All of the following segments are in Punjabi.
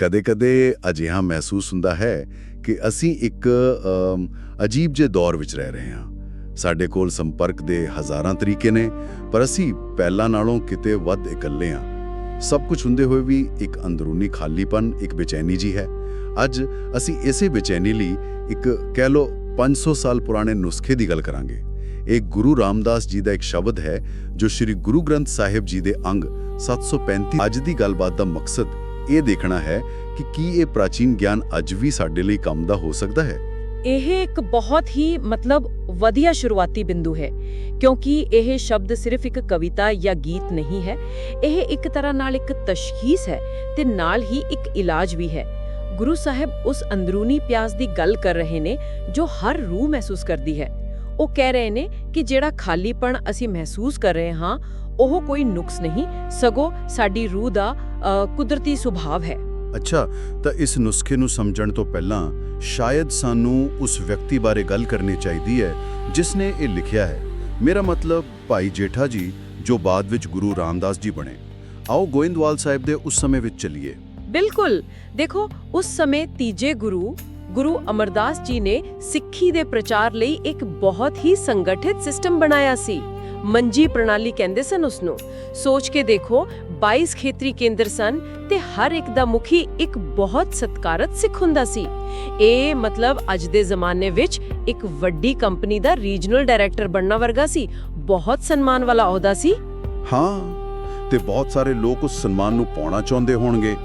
ਕਦੇ-ਕਦੇ ਅਜਿਹਾ ਮਹਿਸੂਸ ਹੁੰਦਾ ਹੈ ਕਿ ਅਸੀਂ ਇੱਕ ਅਜੀਬ ਜਿਹੇ ਦੌਰ ਵਿੱਚ ਰਹਿ ਰਹੇ ਹਾਂ। ਸਾਡੇ ਕੋਲ ਸੰਪਰਕ ਦੇ ਹਜ਼ਾਰਾਂ ਤਰੀਕੇ ਨੇ, ਪਰ ਅਸੀਂ ਪਹਿਲਾਂ ਨਾਲੋਂ ਕਿਤੇ ਵੱਧ ਇਕੱਲੇ ਹਾਂ। ਸਭ ਕੁਝ ਹੁੰਦੇ ਹੋਏ ਵੀ ਇੱਕ ਅੰਦਰੂਨੀ ਖਾਲੀਪਨ, ਇੱਕ ਬੇਚੈਨੀ ਜੀ ਹੈ। ਅੱਜ ਅਸੀਂ ਇਸੇ ਬੇਚੈਨੀ ਲਈ ਇੱਕ ਕਹਿ ਲੋ 500 ਸਾਲ ਪੁਰਾਣੇ ਨੁਸਖੇ ਦੀ ਗੱਲ ਕਰਾਂਗੇ। ਇਹ ਗੁਰੂ ਰਾਮਦਾਸ ਜੀ ਦਾ ਇੱਕ ਸ਼ਬਦ ਹੈ ਜੋ ਸ੍ਰੀ ਗੁਰੂ ਗ੍ਰੰਥ ਸਾਹਿਬ ਜੀ ਦੇ ਅੰਗ 735 ਅੱਜ ਦੀ ਗੱਲਬਾਤ ਦਾ ਮਕਸਦ ਇਹ ਦੇਖਣਾ ਹੈ ਕਿ ਕੀ ਇਹ ਪ੍ਰਾਚੀਨ ਗਿਆਨ ਅੱਜ ਵੀ ਸਾਡੇ ਲਈ ਕੰਮ ਦਾ ਹੋ ਸਕਦਾ ਹੈ। ਇਹ ਇੱਕ ਬਹੁਤ ਹੀ ਮਤਲਬ ਵਧੀਆ ਸ਼ੁਰੂਆਤੀ ਬਿੰਦੂ ਹੈ, ਕਿਉਂਕਿ ਇਹ ਸ਼ਬਦ ਸਿਰਫ ਇੱਕ ਕਵਿਤਾ ਜਾਂ ਗੀਤ ਨਹੀਂ ਹੈ। ਇਹ ਇੱਕ ਤਰ੍ਹਾਂ ਨਾਲ ਇੱਕ ਤਸ਼ਖੀਸ ਹੈ ਤੇ ਨਾਲ ਹੀ ਇੱਕ ਇਲਾਜ ਵੀ ਹੈ। ਗੁਰੂ ਸਾਹਿਬ ਉਸ ਅੰਦਰੂਨੀ ਪਿਆਸ ਦੀ ਗੱਲ ਕਰ ਰਹੇ ਨੇ ਜੋ ਹਰ ਰੂਹ ਮਹਿਸੂਸ ਕਰਦੀ ਹੈ। ਉਹ ਕਹਿ ਰਹੇ ਨੇ ਕਿ ਜਿਹੜਾ ਖਾਲੀਪਣ ਅਸੀਂ ਮਹਿਸੂਸ ਕਰ ਰਹੇ ਹਾਂ, ਉਹ ਕੋਈ ਨੁਕਸ ਨਹੀਂ, ਸਗੋਂ ਸਾਡੀ ਰੂਹ ਦਾ ਕੁਦਰਤੀ ਸੁਭਾਅ ਹੈ। ਅੱਛਾ ਤਾਂ ਇਸ ਨੁਸਖੇ ਨੂੰ ਸਮਝਣ ਤੋਂ ਪਹਿਲਾਂ ਸ਼ਾਇਦ ਸਾਨੂੰ ਉਸ ਵਿਅਕਤੀ ਬਾਰੇ ਗੱਲ ਕਰਨੀ ਚਾਹੀਦੀ ਹੈ ਜਿਸ ਨੇ ਇਹ ਲਿਖਿਆ ਹੈ। ਮੇਰਾ ਮਤਲਬ ਭਾਈ ਜੇਠਾ ਜੀ ਜੋ ਬਾਅਦ ਵਿੱਚ ਗੁਰੂ ਰਾਮਦਾਸ ਜੀ ਬਣੇ। ਆਓ ਗੋਇੰਦਵਾਲ ਸਾਹਿਬ ਦੇ ਉਸ ਸਮੇਂ ਵਿੱਚ ਚੱਲੀਏ। ਬਿਲਕੁਲ! ਦੇਖੋ ਉਸ ਸਮੇਂ ਤੀਜੇ ਗੁਰੂ ਗੁਰੂ ਅਮਰਦਾਸ ਜੀ ਨੇ ਸਿੱਖੀ ਦੇ ਪ੍ਰਚਾਰ ਲਈ ਇੱਕ ਬਹੁਤ ਹੀ ਸੰਗਠਿਤ ਸਿਸਟਮ ਬਣਾਇਆ ਸੀ। ਮੰਜੀ ਪ੍ਰਣਾਲੀ ਕਹਿੰਦੇ ਸਨ ਉਸ ਨੂੰ ਸੋਚ ਕੇ ਦੇਖੋ 22 ਖੇਤਰੀ ਕੇਂਦਰ ਸਨ ਤੇ ਹਰ ਇੱਕ ਦਾ ਮੁਖੀ ਇੱਕ ਬਹੁਤ ਸਤਕਾਰਤ ਸਿੱਖ ਹੁੰਦਾ ਸੀ। ਇਹ ਮਤਲਬ ਅੱਜ ਦੇ ਜ਼ਮਾਨੇ ਵਿੱਚ ਇੱਕ ਵੱਡੀ ਕੰਪਨੀ ਦਾ ਰੀਜਨਲ ਡਾਇਰੈਕਟਰ ਬਣਨਾ ਵਰਗਾ ਸੀ। ਬਹੁਤ ਸਨਮਾਨ ਵਾਲਾ ਅਹੁਦਾ ਸੀ। ਹਾਂ, ਤੇ ਬਹੁਤ ਸਾਰੇ ਲੋਕ ਉਸ ਸਨਮਾਨ ਨੂੰ ਪਾਉਣਾ ਚਾਹੁੰਦੇ ਹੋਣਗੇ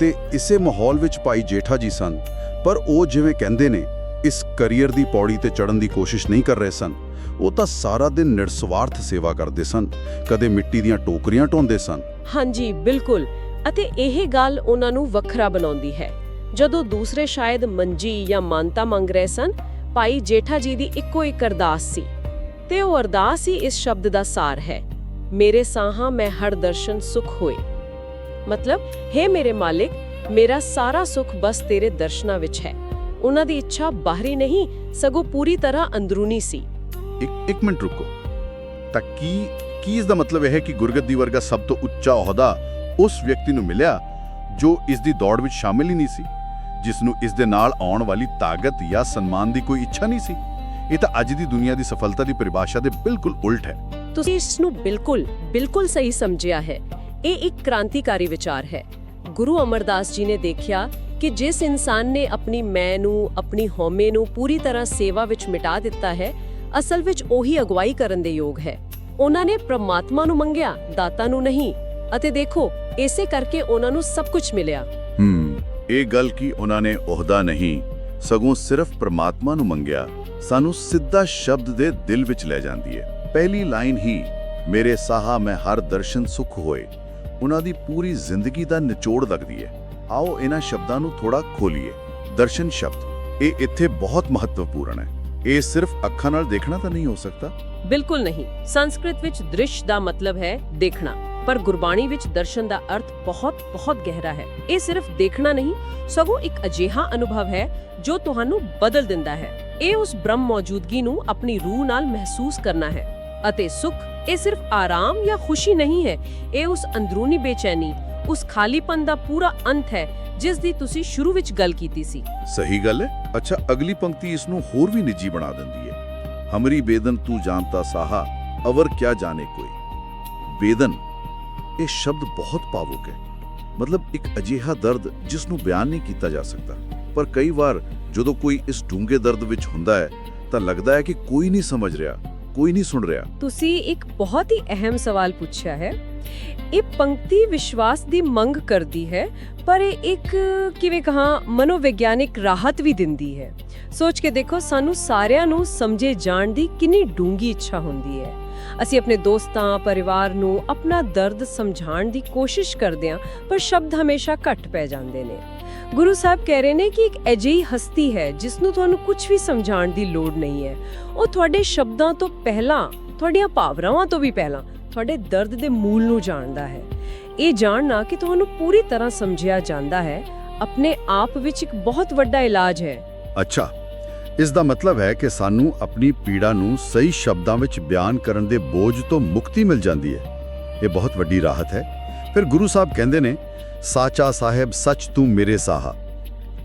ਤੇ ਇਸੇ ਮਾਹੌਲ ਵਿੱਚ ਭਾਈ ਜੇਠਾ ਜੀ ਸਨ। ਪਰ ਉਹ ਜਿਵੇਂ ਕਹਿੰਦੇ ਨੇ, ਇਸ ਕੈਰੀਅਰ ਦੀ ਪੌੜੀ ਤੇ ਚੜ੍ਹਨ ਦੀ ਕੋਸ਼ਿਸ਼ ਨਹੀਂ ਕਰ ਰਹੇ ਸਨ। ਉਹ ਤਾਂ ਸਾਰਾ ਦਿਨ ਨਿਰਸਵਾਰਥ ਸੇਵਾ ਕਰਦੇ ਸਨ। ਕਦੇ ਮਿੱਟੀ ਦੀਆਂ ਟੋਕਰੀਆਂ ਢੋਂਦੇ ਸਨ। ਹਾਂਜੀ, ਬਿਲਕੁਲ। ਅਤੇ ਇਹ ਗੱਲ ਉਹਨਾਂ ਨੂੰ ਵੱਖਰਾ ਬਣਾਉਂਦੀ ਹੈ। ਜਦੋਂ ਦੂਸਰੇ ਸ਼ਾਇਦ ਮੰਜੀ ਜਾਂ ਮਾਨਤਾ ਮੰਗ ਰਹੇ ਸਨ, ਭਾਈ ਜੇਠਾ ਜੀ ਦੀ ਇੱਕੋ ਇੱਕ ਅਰਦਾਸ ਸੀ। ਤੇ ਉਹ ਅਰਦਾਸ ਹੀ ਇਸ ਸ਼ਬਦ ਦਾ ਸਾਰ ਹੈ, ਮੇਰੇ ਸਾਹਾਂ ਮੈਂ ਹਰ ਦਰਸ਼ਨ ਸੁਖ ਹੋਏ। ਮਤਲਬ, ਹੈ ਮੇਰੇ ਮਾਲਿਕ, ਮੇਰਾ ਸਾਰਾ ਸੁਖ ਬਸ ਤੇਰੇ ਦਰਸ਼ਨਾਂ ਵਿੱਚ ਹੈ। ਉਹਨਾਂ ਦੀ ਇੱਛਾ ਬਾਹਰੀ ਨਹੀਂ, ਸਗੋਂ ਪੂਰੀ ਤਰ੍ਹਾਂ ਅੰਦਰੂਨੀ ਸੀ। ਇੱਕ ਮਿੰਟ ਰੁਕੋ। ਤਾਂ ਕੀ ਕੀ ਇਸ ਦਾ ਮਤਲਬ ਇਹ ਹੈ ਕਿ ਗੁਰਗੱਦੀ ਵਰਗਾ ਸਭ ਤੋਂ ਉੱਚਾ ਅਹੁਦਾ ਉਸ ਵਿਅਕਤੀ ਨੂੰ ਮਿਲਿਆ ਜੋ ਇਸ ਦੀ ਦੌੜ ਵਿੱਚ ਸ਼ਾਮਿਲ ਹੀ ਨਹੀਂ ਸੀ ਜਿਸ ਨੂੰ ਇਸ ਦੇ ਨਾਲ ਆਉਣ ਵਾਲੀ ਤਾਕਤ ਜਾਂ ਸਨਮਾਨ ਦੀ ਕੋਈ ਇੱਛਾ ਨਹੀਂ ਸੀ? ਇਹ ਤਾਂ ਅੱਜ ਦੀ ਦੁਨੀਆ ਦੀ ਸਫਲਤਾ ਦੀ ਪਰਿਭਾਸ਼ਾ ਦੇ ਬਿਲਕੁਲ ਉਲਟ ਹੈ। ਤੁਸੀਂ ਇਸ ਨੂੰ ਬਿਲਕੁਲ ਬਿਲਕੁਲ ਸਹੀ ਸਮਝਿਆ ਹੈ। ਇਹ ਇੱਕ ਕ੍ਰਾਂਤੀਕਾਰੀ ਵਿਚਾਰ ਹੈ। ਗੁਰੂ ਅਮਰਦਾਸ ਜੀ ਨੇ ਦੇਖਿਆ ਕਿ ਜਿਸ ਇਨਸਾਨ ਨੇ ਆਪਣੀ ਮੈਂ ਨੂੰ, ਆਪਣੀ ਹਉਮੈ ਨੂੰ ਪੂਰੀ ਤਰ੍ਹਾਂ ਸੇਵਾ ਵਿੱਚ ਮਿਟਾ ਦਿੱਤਾ ਹੈ, ਅਸਲ ਵਿੱਚ ਉਹੀ ਅਗਵਾਈ ਕਰਨ ਦੇ ਯੋਗ ਹੈ। ਉਹਨਾਂ ਨੇ ਪ੍ਰਮਾਤਮਾ ਨੂੰ ਮੰਗਿਆ, ਦਾਤਾ ਨੂੰ ਨਹੀਂ। ਅਤੇ ਦੇਖੋ, ਇਸੇ ਕਰਕੇ ਉਹਨਾਂ ਨੂੰ ਸਭ ਕੁਝ ਮਿਲਿਆ। ਹੂੰ, ਇਹ ਗੱਲ ਕੀ ਉਹਨਾਂ ਨੇ ਅਹੁਦਾ ਨਹੀਂ, ਸਗੋਂ ਸਿਰਫ ਪ੍ਰਮਾਤਮਾ ਨੂੰ ਮੰਗਿਆ, ਸਾਨੂੰ ਸਿੱਧਾ ਸ਼ਬਦ ਦੇ ਦਿਲ ਵਿੱਚ ਲੈ ਜਾਂਦੀ ਹੈ। ਪਹਿਲੀ ਲਾਈਨ ਹੀ, ਮੇਰੇ ਸਾਹਾ ਮੈਂ ਹਰ ਦਰਸ਼ਨ ਸੁਖ ਹੋਏ। ਉਹਨਾਂ ਦੀ ਪੂਰੀ ਜ਼ਿੰਦਗੀ ਦਾ ਨਿਚੋੜ ਲੱਗਦੀ ਹੈ। ਆਓ ਇਹਨਾਂ ਸ਼ਬਦਾਂ ਨੂੰ ਥੋੜਾ ਖੋਲੀਏ। ਦਰਸ਼ਨ ਸ਼ਬਦ, ਇਹ ਇੱਥੇ ਬਹੁਤ ਮਹੱਤਵਪੂਰਨ ਹੈ। ਇਹ ਸਿਰਫ ਅੱਖਾਂ ਨਾਲ ਦੇਖਣਾ ਤਾਂ ਨਹੀਂ ਹੋ ਸਕਦਾ? ਬਿਲਕੁਲ ਨਹੀਂ। ਸੰਸਕ੍ਰਿਤ ਵਿੱਚ ਦ੍ਰਿਸ਼ ਦਾ ਮਤਲਬ ਹੈ ਦੇਖਣਾ। ਪਰ ਗੁਰਬਾਣੀ ਵਿੱਚ ਦਰਸ਼ਨ ਦਾ ਅਰਥ ਬਹੁਤ ਬਹੁਤ ਗਹਿਰਾ ਹੈ। ਇਹ ਸਿਰਫ ਦੇਖਣਾ ਨਹੀਂ, ਸਗੋਂ ਇੱਕ ਅਜਿਹਾ ਅਨੁਭਵ ਹੈ ਜੋ ਤੁਹਾਨੂੰ ਬਦਲ ਦਿੰਦਾ ਹੈ। ਇਹ ਉਸ ਬ੍ਰਹਮ ਮੌਜੂਦਗੀ ਨੂੰ ਆਪਣੀ ਰੂਹ ਨਾਲ ਮਹਿਸੂਸ ਕਰਨਾ ਹੈ। ਅਤੇ ਸੁਖ, ਇਹ ਸਿਰਫ ਆਰਾਮ ਜਾਂ ਖੁਸ਼ੀ ਨਹੀਂ ਹੈ, ਇਹ ਉਸ ਅੰਦਰੂਨੀ ਬੇਚੈਨੀ, ਉਸ ਖਾਲੀਪਨ ਦਾ ਪੂਰਾ ਅੰਤ ਹੈ, ਜਿਸ ਦੀ ਤੁਸੀਂ ਸ਼ੁਰੂ ਵਿੱਚ ਗੱਲ ਕੀਤੀ ਸੀ। ਸਹੀ ਗੱਲ ਹੈ। ਅੱਛਾ, ਅਗਲੀ ਪੰਕਤੀ ਇਸ ਨੂੰ ਹੋਰ ਵੀ ਨਿੱਜੀ ਬਣਾ ਦਿੰਦੀ ਹੈ। ਹਮਰੀ ਬੇਦਨ ਤੂੰ ਜਾਣਤਾ ਸਾਹਾ ਅਵਰ ਕਿਆ ਜਾਣੇ ਕੋਈ ਬੇਦਨ ਇਹ ਸ਼ਬਦ ਬਹੁਤ ਭਾਵੁਕ ਹੈ ਮਤਲਬ ਇੱਕ ਅਜੀਹਾ ਦਰਦ ਜਿਸ ਨੂੰ ਬਿਆਨ ਨਹੀਂ ਕੀਤਾ ਜਾ ਸਕਦਾ ਪਰ ਕਈ ਵਾਰ ਜਦੋਂ ਕੋਈ ਇਸ ਡੂੰਘੇ ਦਰਦ ਵਿੱਚ ਹੁੰਦਾ ਹੈ ਤਾਂ ਲੱਗਦਾ ਹੈ ਕਿ ਕੋਈ ਨਹੀਂ ਸਮਝ ਰਿਹਾ ਕੋਈ ਨਹੀਂ ਸੁਣ ਰਿਹਾ। ਤੁਸੀਂ ਇੱਕ ਬਹੁਤ ਹੀ ਅਹਿਮ ਸਵਾਲ ਪੁੱਛਿਆ ਹੈ। ਇਹ ਪੰਕਤੀ ਵਿਸ਼ਵਾਸ ਦੀ ਮੰਗ ਕਰਦੀ ਹੈ, ਪਰ ਇਹ ਇੱਕ ਕਿਵੇਂ ਕਹਾ ਮਨੋਵਿਗਿਆਨਿਕ ਰਾਹਤ ਵੀ ਦਿੰਦੀ ਹੈ। ਸੋਚ ਕੇ ਦੇਖੋ, ਸਾਨੂੰ ਸਾਰਿਆਂ ਨੂੰ ਸਮਝੇ ਜਾਣ ਦੀ ਕਿੰਨੀ ਡੂੰਗੀ ਇੱਛਾ ਹੁੰਦੀ ਹੈ। ਅਸੀਂ ਆਪਣੇ ਦੋਸਤਾਂ, ਪਰਿਵਾਰ ਨੂੰ ਆਪਣਾ ਦਰਦ ਸਮਝਾਉਣ ਦੀ ਕੋਸ਼ਿਸ਼ ਕਰਦੇ ਹਾਂ, ਪਰ ਸ਼ਬਦ ਹਮੇਸ਼ਾ ਘੱਟ ਪੈ ਜਾਂਦੇ ਨੇ। ਗੁਰੂ ਸਾਹਿਬ ਕਹਿ ਰਹੇ ਨੇ ਕਿ ਇੱਕ ਅਜਿਹੀ ਹਸਤੀ ਹੈ ਜਿਸ ਨੂੰ ਤੁਹਾਨੂੰ ਕੁਝ ਵੀ ਸਮਝਾਉਣ ਦੀ ਲੋੜ ਨਹੀਂ ਹੈ। ਉਹ ਤੁਹਾਡੇ ਸ਼ਬਦਾਂ ਤੋਂ ਪਹਿਲਾਂ, ਤੁਹਾਡੀਆਂ ਭਾਵਨਾਵਾਂ ਤੋਂ ਵੀ ਪਹਿਲਾਂ, ਤੁਹਾਡੇ ਦਰਦ ਦੇ ਮੂਲ ਨੂੰ ਜਾਣਦਾ ਹੈ। ਇਹ ਜਾਣਨਾ ਕਿ ਤੁਹਾਨੂੰ ਪੂਰੀ ਤਰ੍ਹਾਂ ਸਮਝਿਆ ਜਾਂਦਾ ਹੈ। ਆਪਣੇ ਆਪ ਵਿੱਚ ਇੱਕ ਬਹੁਤ ਵੱਡਾ ਇਲਾਜ ਹੈ। ਅੱਛਾ। ਇਸ ਦਾ ਮਤਲਬ ਹੈ ਕਿ ਸਾਨੂੰ ਆਪਣੀ ਪੀੜਾ ਨੂੰ ਸਹੀ ਸ਼ਬਦਾਂ ਵਿੱਚ ਬਿਆਨ ਕਰਨ ਦੇ ਬੋਝ ਤੋਂ ਮੁਕਤੀ ਮਿਲ ਜਾਂਦੀ ਹੈ। ਇਹ ਬਹੁਤ ਵੱਡੀ ਰਾਹਤ ਹੈ। ਫਿਰ ਗੁਰੂ ਸਾਹਿਬ ਕਹਿੰਦੇ ਨੇ ਸਾਚਾ ਸਾਹਿਬ, ਸੱਚ ਤੂੰ ਮੇਰੇ ਸਾਹਾ।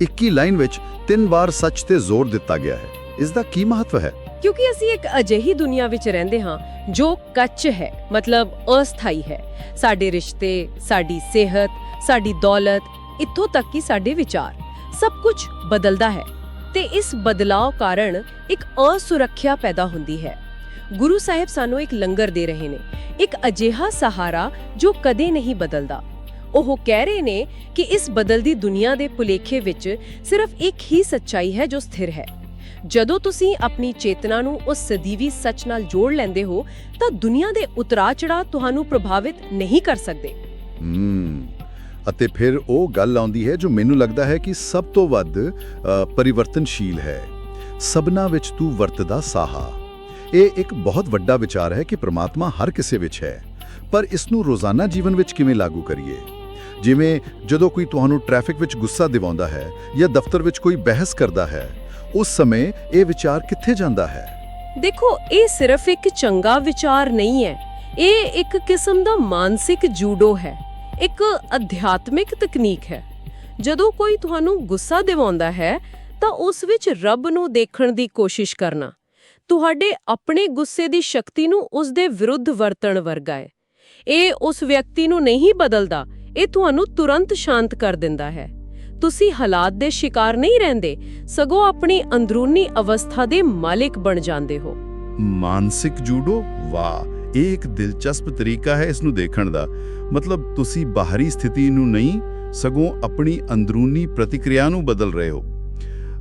21 ਲਾਈਨ ਵਿੱਚ ਤਿੰਨ ਵਾਰ ਸੱਚ ਤੇ ਜ਼ੋਰ ਦਿੱਤਾ ਗਿਆ ਹੈ। ਇਸ ਦਾ ਕੀ ਮਹੱਤਵ ਹੈ? ਕਿਉਂਕਿ ਅਸੀਂ ਇੱਕ ਅਜਿਹੀ ਦੁਨੀਆ ਵਿੱਚ ਰਹਿੰਦੇ ਹਾਂ ਜੋ ਕੱਚ ਹੈ, ਮਤਲਬ ਅਸਥਾਈ ਹੈ। ਸਾਡੇ ਰਿਸ਼ਤੇ, ਸਾਡੀ ਸਿਹਤ, ਸਾਡੀ ਦੌਲਤ, ਇੱਥੋਂ ਤੱਕ ਕਿ ਸਾਡੇ ਵਿਚਾਰ, ਸਭ ਕੁਝ ਬਦਲਦਾ ਹੈ। ਤੇ ਇਸ ਬਦਲਾਅ ਕਾਰਨ ਇੱਕ ਅਸੁਰੱਖਿਆ ਪੈਦਾ ਹੁੰਦੀ ਹੈ। ਗੁਰੂ ਸਾਹਿਬ ਸਾਨੂੰ ਇੱਕ ਲੰਗਰ ਦੇ ਰਹੇ ਨੇ। ਇੱਕ ਅਜਿਹਾ ਸਹਾਰਾ ਜੋ ਕਦੇ ਨਹੀਂ ਬਦਲਦਾ। ਉਹ ਕਹਿ ਰਹੇ ਨੇ ਕਿ ਇਸ ਬਦਲਦੀ ਦੁਨੀਆ ਦੇ ਭੁਲੇਖੇ ਵਿੱਚ ਸਿਰਫ ਇੱਕ ਹੀ ਸੱਚਾਈ ਹੈ ਜੋ ਸਥਿਰ ਹੈ। ਜਦੋਂ ਤੁਸੀਂ ਆਪਣੀ ਚੇਤਨਾ ਨੂੰ ਉਸ ਸਦੀਵੀ ਸੱਚ ਨਾਲ ਜੋੜ ਲੈਂਦੇ ਹੋ, ਤਾਂ ਦੁਨੀਆ ਦੇ ਉਤਰਾ ਚੜਾ ਤੁਹਾਨੂੰ ਪ੍ਰਭਾਵਿਤ ਨਹੀਂ ਕਰ ਸਕਦੇ। ਹਮ ਅਤੇ ਫਿਰ ਉਹ ਗੱਲ ਆਉਂਦੀ ਹੈ ਜੋ ਮੈਨੂੰ ਲੱਗਦਾ ਹੈ ਕਿ ਸਭ ਤੋਂ ਵੱਧ ਪਰਿਵਰਤਨਸ਼ੀਲ ਹੈ। ਸਭਨਾ ਵਿੱਚ ਤੂੰ ਵਰਤਦਾ ਸਾਹਾ। ਇਹ ਇੱਕ ਬਹੁਤ ਵੱਡਾ ਵਿਚਾਰ ਹੈ ਕਿ ਪ੍ਰਮਾਤਮਾ ਹਰ ਕਿਸੇ ਵਿੱਚ ਹੈ। ਪਰ ਇਸ ਨੂੰ ਰੋਜ਼ਾਨਾ ਜੀਵਨ ਵਿੱਚ ਕਿਵੇਂ ਲਾਗੂ ਕਰੀਏ? ਜਿਵੇਂ ਜਦੋਂ ਕੋਈ ਤੁਹਾਨੂੰ ਟ੍ਰੈਫਿਕ ਵਿੱਚ ਗੁੱਸਾ ਦਿਵਾਉਂਦਾ ਹੈ ਜਾਂ ਦਫ਼ਤਰ ਵਿੱਚ ਕੋਈ ਬਹਿਸ ਕਰਦਾ ਹੈ, ਉਸ ਸਮੇਂ ਇਹ ਵਿਚਾਰ ਕਿੱਥੇ ਜਾਂਦਾ ਹੈ? ਦੇਖੋ, ਇਹ ਸਿਰਫ ਇੱਕ ਚੰਗਾ ਵਿਚਾਰ ਨਹੀਂ ਹੈ। ਇਹ ਇੱਕ ਕਿਸਮ ਦਾ ਮਾਨਸਿਕ ਜੂਡੋ ਹੈ। ਇੱਕ ਅਧਿਆਤਮਿਕ ਤਕਨੀਕ ਹੈ। ਜਦੋਂ ਕੋਈ ਤੁਹਾਨੂੰ ਗੁੱਸਾ ਦਿਵਾਉਂਦਾ ਹੈ, ਤਾਂ ਉਸ ਵਿੱਚ ਰੱਬ ਨੂੰ ਦੇਖਣ ਦੀ ਕੋਸ਼ਿਸ਼ ਕਰਨਾ। ਤੁਹਾਡੇ ਆਪਣੇ ਗੁੱਸੇ ਦੀ ਸ਼ਕਤੀ ਨੂੰ ਉਸ ਦੇ ਵਿਰੁੱਧ ਵਰਤਣ ਵਰਗਾ ਹੈ। ਇਹ ਉਸ ਵਿਅਕਤੀ ਨੂੰ ਨਹੀਂ ਬਦਲਦਾ ਇਹ ਤੁਹਾਨੂੰ ਤੁਰੰਤ ਸ਼ਾਂਤ ਕਰ ਦਿੰਦਾ ਹੈ। ਤੁਸੀਂ ਹਾਲਾਤ ਦੇ ਸ਼ਿਕਾਰ ਨਹੀਂ ਰਹਿੰਦੇ, ਸਗੋਂ ਆਪਣੀ ਅੰਦਰੂਨੀ ਅਵਸਥਾ ਦੇ ਮਾਲਿਕ ਬਣ ਜਾਂਦੇ ਹੋ। ਮਾਨਸਿਕ ਜੂਡੋ? ਵਾਹ, ਇਹ ਇੱਕ ਦਿਲਚਸਪ ਤਰੀਕਾ ਹੈ ਇਸ ਨੂੰ ਦੇਖਣ ਦਾ। ਮਤਲਬ ਤੁਸੀਂ ਬਾਹਰੀ ਸਥਿਤੀ ਨੂੰ ਨਹੀਂ, ਸਗੋਂ ਆਪਣੀ ਅੰਦਰੂਨੀ ਪ੍ਰਤੀਕਿਰਿਆ ਨੂੰ ਬਦਲ ਰਹੇ ਹੋ।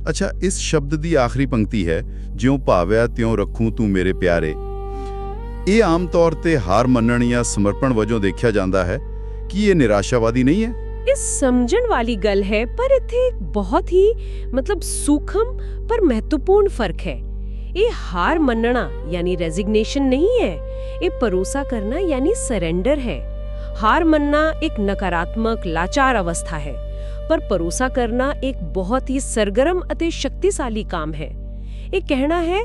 ਅੱਛਾ, ਇਸ ਸ਼ਬਦ ਦੀ ਆਖਰੀ ਪੰਕਤੀ ਹੈ, ਜਿਉਂ ਭਾਵਿਆ ਤਿਉਂ ਰੱਖੂੰ ਤੂੰ ਮੇਰੇ ਪਿਆਰੇ। ਇਹ ਆਮ ਤੌਰ ਤੇ ਹਾਰ ਮੰਨਣ ਜਾਂ ਸਮਰਪਣ ਵਜੋਂ ਦੇਖਿਆ ਜਾਂਦਾ ਹੈ ਕੀ ਇਹ ਨਿਰਾਸ਼ਾਵਾਦੀ ਨਹੀਂ ਹੈ ਇਹ ਸਮਝਣ ਵਾਲੀ ਗੱਲ ਹੈ ਪਰ ਇੱਥੇ ਇੱਕ ਬਹੁਤ ਹੀ ਮਤਲਬ ਸੂਖਮ ਪਰ ਮਹੱਤਵਪੂਰਨ ਫ਼ਰਕ ਹੈ ਇਹ ਹਾਰ ਮੰਨਣਾ ਯਾਨੀ ਰੈਜ਼ਿਗਨੇਸ਼ਨ ਨਹੀਂ ਹੈ ਇਹ ਭਰੋਸਾ ਕਰਨਾ ਯਾਨੀ ਸਰੈਂਡਰ ਹੈ ਹਾਰ ਮੰਨਣਾ ਇੱਕ ਨਕਾਰਾਤਮਕ ਲਾਚਾਰ ਅਵਸਥਾ ਹੈ ਪਰ ਭਰੋਸਾ ਕਰਨਾ ਇੱਕ ਬਹੁਤ ਹੀ ਸਰਗਰਮ ਅਤੇ ਸ਼ਕਤੀਸ਼ਾਲੀ ਕੰਮ ਹੈ ਇਹ ਕਹਿਣਾ ਹੈ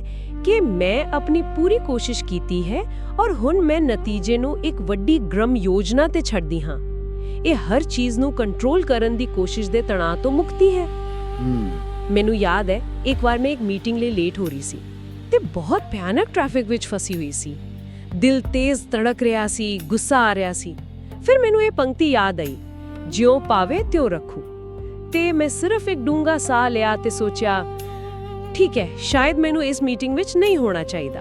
ਕਿ ਮੈਂ ਆਪਣੀ ਪੂਰੀ ਕੋਸ਼ਿਸ਼ ਕੀਤੀ ਹੈ ਔਰ ਹੁਣ ਮੈਂ ਨਤੀਜੇ ਨੂੰ ਇੱਕ ਵੱਡੀ ਗ੍ਰਮ ਯੋਜਨਾ ਤੇ ਛੱਡਦੀ ਹਾਂ ਇਹ ਹਰ ਚੀਜ਼ ਨੂੰ ਕੰਟਰੋਲ ਕਰਨ ਦੀ ਕੋਸ਼ਿਸ਼ ਦੇ ਤਣਾਅ ਤੋਂ ਮੁਕਤੀ ਹੈ ਮੈਨੂੰ ਯਾਦ ਹੈ ਇੱਕ ਵਾਰ ਮੈਂ ਇੱਕ ਮੀਟਿੰਗ ਲਈ ਲੇਟ ਹੋ ਰਹੀ ਸੀ ਤੇ ਬਹੁਤ ਭਿਆਨਕ ਟ੍ਰੈਫਿਕ ਵਿੱਚ ਫਸੀ ਹੋਈ ਸੀ ਦਿਲ ਤੇਜ਼ ਧੜਕ ਰਿਹਾ ਸੀ ਗੁੱਸਾ ਆ ਰਿਹਾ ਸੀ ਫਿਰ ਮੈਨੂੰ ਇਹ ਪੰਕਤੀ ਯਾਦ ਆਈ ਜਿਉ ਪਾਵੇ ਤਿਉ ਰੱਖੂ ਤੇ ਮੈਂ ਸਿਰਫ ਇੱਕ ਡੂੰਗਾ ਸਾਹ ਲਿਆ ਤੇ ਸੋਚਿਆ ਠੀਕ ਹੈ, ਸ਼ਾਇਦ ਮੈਨੂੰ ਇਸ ਮੀਟਿੰਗ ਵਿੱਚ ਨਹੀਂ ਹੋਣਾ ਚਾਹੀਦਾ।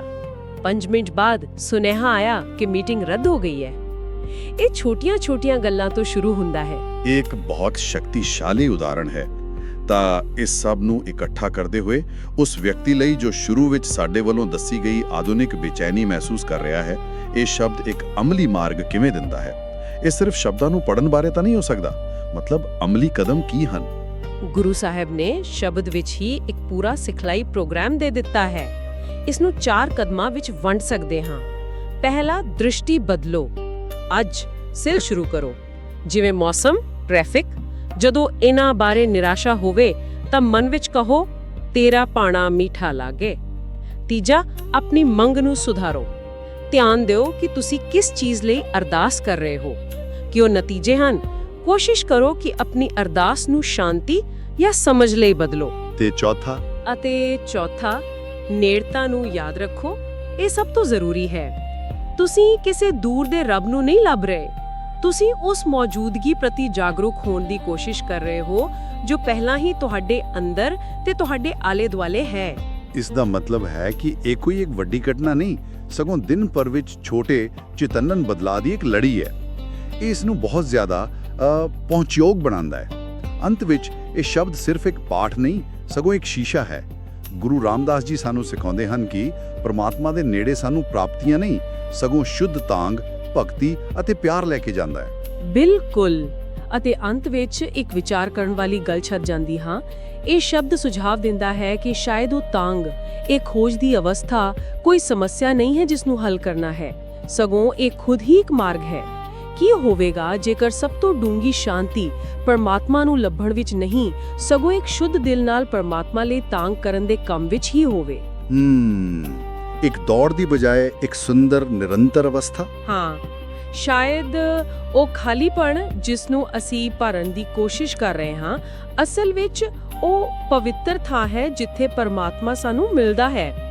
5 ਮਿੰਟ ਬਾਅਦ ਸੁਨੇਹਾ ਆਇਆ ਕਿ ਮੀਟਿੰਗ ਰੱਦ ਹੋ ਗਈ ਹੈ। ਇਹ ਛੋਟੀਆਂ-ਛੋਟੀਆਂ ਗੱਲਾਂ ਤੋਂ ਸ਼ੁਰੂ ਹੁੰਦਾ ਹੈ। ਇਹ ਇੱਕ ਬਹੁਤ ਸ਼ਕਤੀਸ਼ਾਲੀ ਉਦਾਹਰਣ ਹੈ। ਤਾਂ ਇਸ ਸਭ ਨੂੰ ਇਕੱਠਾ ਕਰਦੇ ਹੋਏ ਉਸ ਵਿਅਕਤੀ ਲਈ ਜੋ ਸ਼ੁਰੂ ਵਿੱਚ ਸਾਡੇ ਵੱਲੋਂ ਦੱਸੀ ਗਈ ਆਧੁਨਿਕ ਬੇਚੈਨੀ ਮਹਿਸੂਸ ਕਰ ਰਿਹਾ ਹੈ, ਇਹ ਸ਼ਬਦ ਇੱਕ ਅਮਲੀ ਮਾਰਗ ਕਿਵੇਂ ਦਿੰਦਾ ਹੈ? ਇਹ ਸਿਰਫ ਸ਼ਬਦਾਂ ਨੂੰ ਪੜਨ ਬਾਰੇ ਤਾਂ ਨਹੀਂ ਹੋ ਸਕਦਾ। ਮਤਲਬ ਅਮਲੀ ਕਦਮ ਕੀ ਹਨ? ਗੁਰੂ ਸਾਹਿਬ ਨੇ ਸ਼ਬਦ ਵਿੱਚ ਹੀ ਇੱਕ ਪੂਰਾ ਸਿਖਲਾਈ ਪ੍ਰੋਗਰਾਮ ਦੇ ਦਿੱਤਾ ਹੈ। ਇਸ ਨੂੰ ਚਾਰ ਕਦਮਾਂ ਵਿੱਚ ਵੰਡ ਸਕਦੇ ਹਾਂ। ਪਹਿਲਾ, ਦ੍ਰਿਸ਼ਟੀ ਬਦਲੋ। ਅੱਜ ਸਿਲ ਸ਼ੁਰੂ ਕਰੋ। ਜਿਵੇਂ ਮੌਸਮ, ਟ੍ਰੈਫਿਕ, ਜਦੋਂ ਇਹਨਾਂ ਬਾਰੇ ਨਿਰਾਸ਼ਾ ਹੋਵੇ, ਤਾਂ ਮਨ ਵਿੱਚ ਕਹੋ, ਤੇਰਾ ਪਾਣਾ ਮੀਠਾ ਲਾਗੇ। ਤੀਜਾ, ਆਪਣੀ ਮੰਗ ਨੂੰ ਸੁਧਾਰੋ। ਧਿਆਨ ਦਿਓ ਕਿ ਤੁਸੀਂ ਕਿਸ ਚੀਜ਼ ਲਈ ਅਰਦਾਸ ਕਰ ਰਹੇ ਹੋ। ਕਿ ਉਹ ਨਤੀਜੇ ਹਨ? ਕੋਸ਼ਿਸ਼ ਕਰੋ ਕਿ ਆਪਣੀ ਅਰਦਾਸ ਨੂੰ ਸ਼ਾਂਤੀ ਜਾਂ ਸਮਝ ਲਈ ਬਦਲੋ। ਤੇ ਚੌਥਾ? ਅਤੇ ਚੌਥਾ ਨੇੜਤਾ ਨੂੰ ਯਾਦ ਰੱਖੋ ਇਹ ਸਭ ਤੋਂ ਜ਼ਰੂਰੀ ਹੈ। ਤੁਸੀਂ ਕਿਸੇ ਦੂਰ ਦੇ ਰੱਬ ਨੂੰ ਨਹੀਂ ਲੱਭ ਰਹੇ। ਤੁਸੀਂ ਉਸ ਮੌਜੂਦਗੀ ਪ੍ਰਤੀ ਜਾਗਰੂਕ ਹੋਣ ਦੀ ਕੋਸ਼ਿਸ਼ ਕਰ ਰਹੇ ਹੋ ਜੋ ਪਹਿਲਾਂ ਹੀ ਤੁਹਾਡੇ ਅੰਦਰ ਤੇ ਤੁਹਾਡੇ ਆਲੇ-ਦੁਆਲੇ ਹੈ। ਇਸ ਦਾ ਮਤਲਬ ਹੈ ਕਿ ਇਹ ਕੋਈ ਇੱਕ ਵੱਡੀ ਘਟਨਾ ਨਹੀਂ ਸਗੋਂ ਦਿਨ ਪਰ ਵਿੱਚ ਛੋਟੇ ਚੇਤਨਨ ਬਦਲਾਅ ਦੀ ਇੱਕ ਲੜੀ ਹੈ। ਇਸ ਨੂੰ ਬਹੁਤ ਜ਼ਿਆਦਾ ਪਹੁੰਚਯੋਗ ਬਣਾਉਂਦਾ ਹੈ। ਅੰਤ ਵਿੱਚ ਇਹ ਸ਼ਬਦ ਸਿਰਫ ਇੱਕ ਪਾਠ ਨਹੀਂ, ਸਗੋਂ ਇੱਕ ਸ਼ੀਸ਼ਾ ਹੈ। ਗੁਰੂ ਰਾਮਦਾਸ ਜੀ ਸਾਨੂੰ ਸਿਖਾਉਂਦੇ ਹਨ ਕਿ ਪ੍ਰਮਾਤਮਾ ਦੇ ਨੇੜੇ ਸਾਨੂੰ ਪ੍ਰਾਪਤੀਆਂ ਨਹੀਂ, ਸਗੋਂ ਸ਼ੁੱਧ ਤਾਂਗ, ਭਗਤੀ ਅਤੇ ਪਿਆਰ ਲੈ ਕੇ ਜਾਂਦਾ ਹੈ। ਬਿਲਕੁਲ। ਅਤੇ ਅੰਤ ਵਿੱਚ ਇੱਕ ਵਿਚਾਰ ਕਰਨ ਵਾਲੀ ਗੱਲ ਛੱਡ ਜਾਂਦੀ ਹਾਂ। ਇਹ ਸ਼ਬਦ ਸੁਝਾਵ ਦਿੰਦਾ ਹੈ ਕਿ ਸ਼ਾਇਦ ਉਹ ਤਾਂਗ, ਇਹ ਖੋਜ ਦੀ ਅਵਸਥਾ, ਕੋਈ ਸਮੱਸਿਆ ਨਹੀਂ ਹੈ ਜਿਸ ਨੂੰ ਹੱਲ ਕਰਨਾ ਹੈ। ਸਗੋਂ ਇਹ ਖੁਦ ਹੀ ਇੱਕ ਮਾਰਗ ਹੈ। ਕੀ ਹੋਵੇਗਾ ਜੇਕਰ ਸਭ ਤੋਂ ਡੂੰਗੀ ਸ਼ਾਂਤੀ ਪਰਮਾਤਮਾ ਨੂੰ ਲੱਭਣ ਵਿੱਚ ਨਹੀਂ ਸਗੋਂ ਇੱਕ ਸ਼ੁੱਧ ਦਿਲ ਨਾਲ ਪਰਮਾਤਮਾ ਲਈ ਤਾਂਗ ਕਰਨ ਦੇ ਕੰਮ ਵਿੱਚ ਹੀ ਹੋਵੇ? ਹਮ ਇੱਕ ਦੌੜ ਦੀ ਬਜਾਏ ਇੱਕ ਸੁੰਦਰ ਨਿਰੰਤਰ ਅਵਸਥਾ? ਹਾਂ ਸ਼ਾਇਦ ਉਹ ਖਾਲੀਪਣ ਜਿਸ ਨੂੰ ਅਸੀਂ ਭਰਨ ਦੀ ਕੋਸ਼ਿਸ਼ ਕਰ ਰਹੇ ਹਾਂ ਅਸਲ ਵਿੱਚ ਉਹ ਪਵਿੱਤਰ ਥਾਂ ਹੈ ਜਿੱਥੇ ਪਰਮਾਤਮਾ ਸਾਨੂੰ ਮਿਲਦਾ ਹੈ।